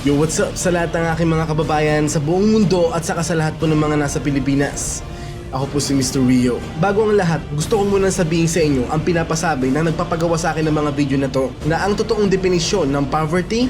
Yo, what's up sa lahat ng aking mga kababayan sa buong mundo at saka sa lahat po ng mga nasa Pilipinas. Ako po si Mr. Rio. Bago ang lahat, gusto ko munang sabihin sa inyo ang pinapasabi na nagpapagawa sa akin ng mga video na to na ang totoong definisyon ng poverty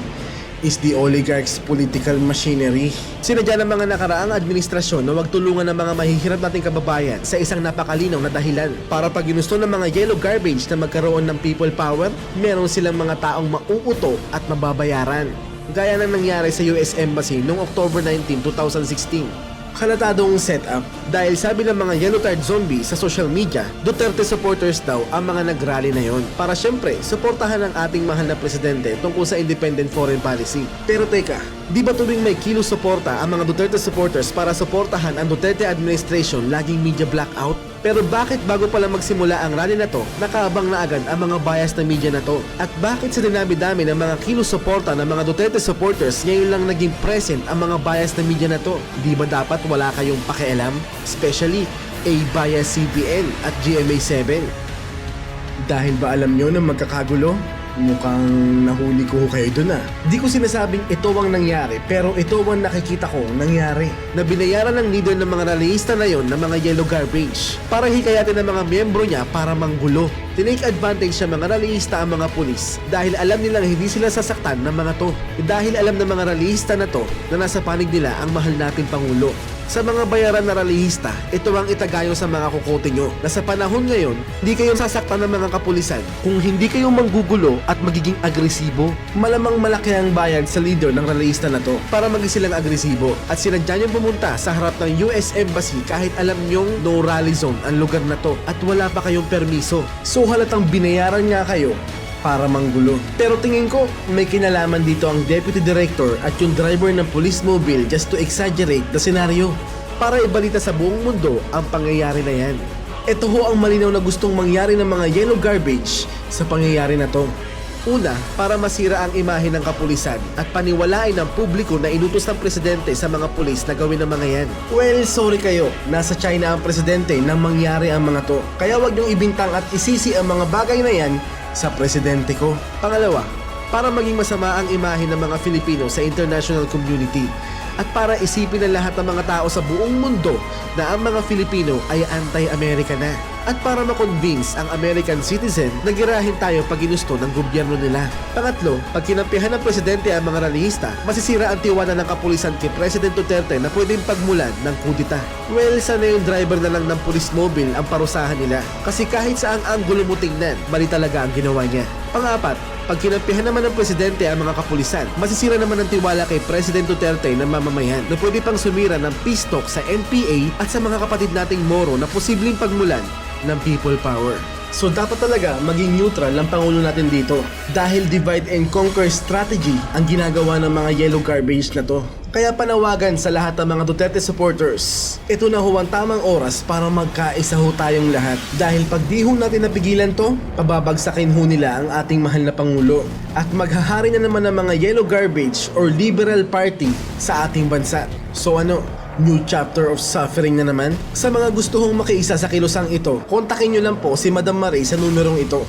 is the oligarch's political machinery. Sinadya ng mga nakaraang administrasyon na wag tulungan ng mga mahihirap nating kababayan sa isang napakalinaw na dahilan. Para pag ginusto ng mga yellow garbage na magkaroon ng people power, meron silang mga taong mauuto at mababayaran. Gaya ng nangyari sa US Embassy noong October 19, 2016. Halatadong setup dahil sabi ng mga card zombie sa social media, Duterte supporters daw ang mga nagrally na yon para syempre suportahan ang ating mahal na presidente tungkol sa independent foreign policy. Pero teka, di ba tuwing may kilo suporta ang mga Duterte supporters para suportahan ang Duterte administration laging media blackout? Pero bakit bago pa lang magsimula ang rally na to, nakaabang na agad ang mga bias na media na to? At bakit sa dinami-dami ng mga kilo suporta ng mga Duterte supporters, ngayon lang naging present ang mga bias na media na to? Di ba dapat wala kayong pakialam? Especially A-Bias CBN at GMA7. Dahil ba alam nyo na magkakagulo? Mukhang nahuli ko kayo dun ah. Di ko sinasabing ito ang nangyari pero ito ang nakikita ko nangyari. Na binayaran ng leader ng mga rallyista na yon ng mga yellow garbage para hikayatin ng mga miyembro niya para manggulo. Tinake advantage sa mga rallyista ang mga pulis dahil alam nilang hindi sila sasaktan ng mga to. Dahil alam ng mga rallyista na to na nasa panig nila ang mahal nating Pangulo. Sa mga bayaran na rallyista, ito ang itagayo sa mga kukote nyo na sa panahon ngayon, hindi kayo sasaktan ng mga kapulisan kung hindi kayo manggugulo at magiging agresibo. Malamang malaki ang bayad sa leader ng rallyista na to para maging silang agresibo at sinadya niyong pumunta sa harap ng US Embassy kahit alam niyong no rally zone ang lugar na to at wala pa kayong permiso. So halatang binayaran nga kayo para manggulo. Pero tingin ko, may kinalaman dito ang Deputy Director at yung driver ng police mobile just to exaggerate the scenario para ibalita sa buong mundo ang pangyayari na yan. Ito ho ang malinaw na gustong mangyari ng mga yellow garbage sa pangyayari na to. Una, para masira ang imahe ng kapulisan at paniwalain ng publiko na inutos ng presidente sa mga pulis na gawin ang mga yan. Well, sorry kayo. Nasa China ang presidente nang mangyari ang mga to. Kaya wag niyong ibintang at isisi ang mga bagay na yan sa presidente ko. Pangalawa, para maging masama ang imahe ng mga Filipino sa international community at para isipin ng lahat ng mga tao sa buong mundo na ang mga Filipino ay anti-America na at para makonvince ang American citizen na girahin tayo pag ginusto ng gobyerno nila. Pangatlo, pag kinampihan ng presidente ang mga rallyista, masisira ang tiwala ng kapulisan kay President Duterte na pwedeng pagmulan ng kudita. Well, sana yung driver na lang ng police mobile ang parusahan nila kasi kahit sa ang anggulo mo tingnan, mali talaga ang ginawa niya. Pangapat, pag kinampihan naman ng presidente ang mga kapulisan, masisira naman ang tiwala kay President Duterte ng mamamayan na pwede pang sumira ng peace talk sa NPA at sa mga kapatid nating Moro na posibleng pagmulan ng people power. So dapat talaga maging neutral ang Pangulo natin dito dahil divide and conquer strategy ang ginagawa ng mga yellow garbage na to. Kaya panawagan sa lahat ng mga Duterte supporters, ito na ho ang tamang oras para magkaisa ho tayong lahat. Dahil pag di ho natin napigilan to, pababagsakin ho nila ang ating mahal na Pangulo. At maghahari na naman ng mga yellow garbage or liberal party sa ating bansa. So ano, New chapter of suffering na naman? Sa mga gusto hong makiisa sa kilosang ito, kontakin nyo lang po si Madam Marie sa numerong ito,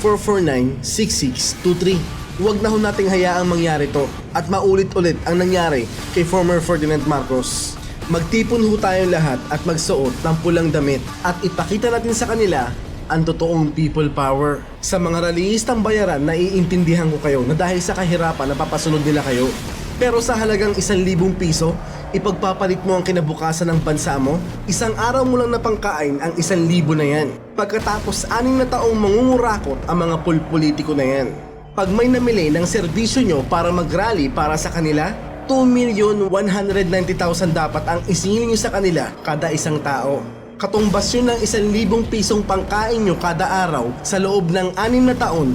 0927-449-6623. Huwag na ho nating hayaang mangyari to at maulit-ulit ang nangyari kay former Ferdinand Marcos. Magtipon ho tayong lahat at magsuot ng pulang damit at ipakita natin sa kanila ang totoong people power. Sa mga rallyistang bayaran, naiintindihan ko kayo na dahil sa kahirapan napapasunod nila kayo. Pero sa halagang isang libong piso, ipagpapalit mo ang kinabukasan ng bansa mo, isang araw mo lang na pangkain ang isang libo na yan. Pagkatapos aning na taong mangungurakot ang mga pulpolitiko na yan. Pag may namili ng serbisyo nyo para mag-rally para sa kanila, 2,190,000 dapat ang isingil nyo sa kanila kada isang tao. Katumbas yun ng isang libong pisong pangkain nyo kada araw sa loob ng anim na taon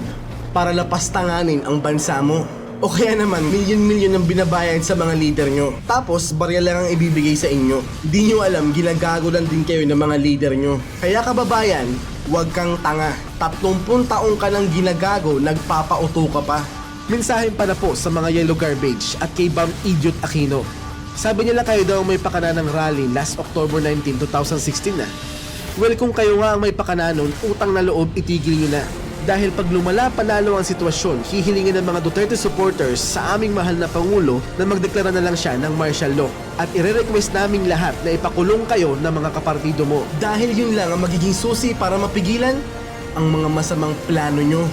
para lapastanganin ang bansa mo. O kaya naman, milyon-milyon ang binabayad sa mga leader nyo. Tapos, barya lang ang ibibigay sa inyo. Di nyo alam, ginagago lang din kayo ng mga leader nyo. Kaya kababayan, huwag kang tanga. 30 taong ka nang ginagago, nagpapauto ka pa. Mensahe pa na po sa mga yellow garbage at kay Bam Idiot Aquino. Sabi nila kayo daw may pakana ng rally last October 19, 2016 na. Well, kung kayo nga ang may pakana nun, utang na loob, itigil nyo na. Dahil pag lumala palalo ang sitwasyon, hihilingin ng mga Duterte supporters sa aming mahal na Pangulo na magdeklara na lang siya ng martial law. At ire-request naming lahat na ipakulong kayo ng mga kapartido mo. Dahil yun lang ang magiging susi para mapigilan ang mga masamang plano nyo.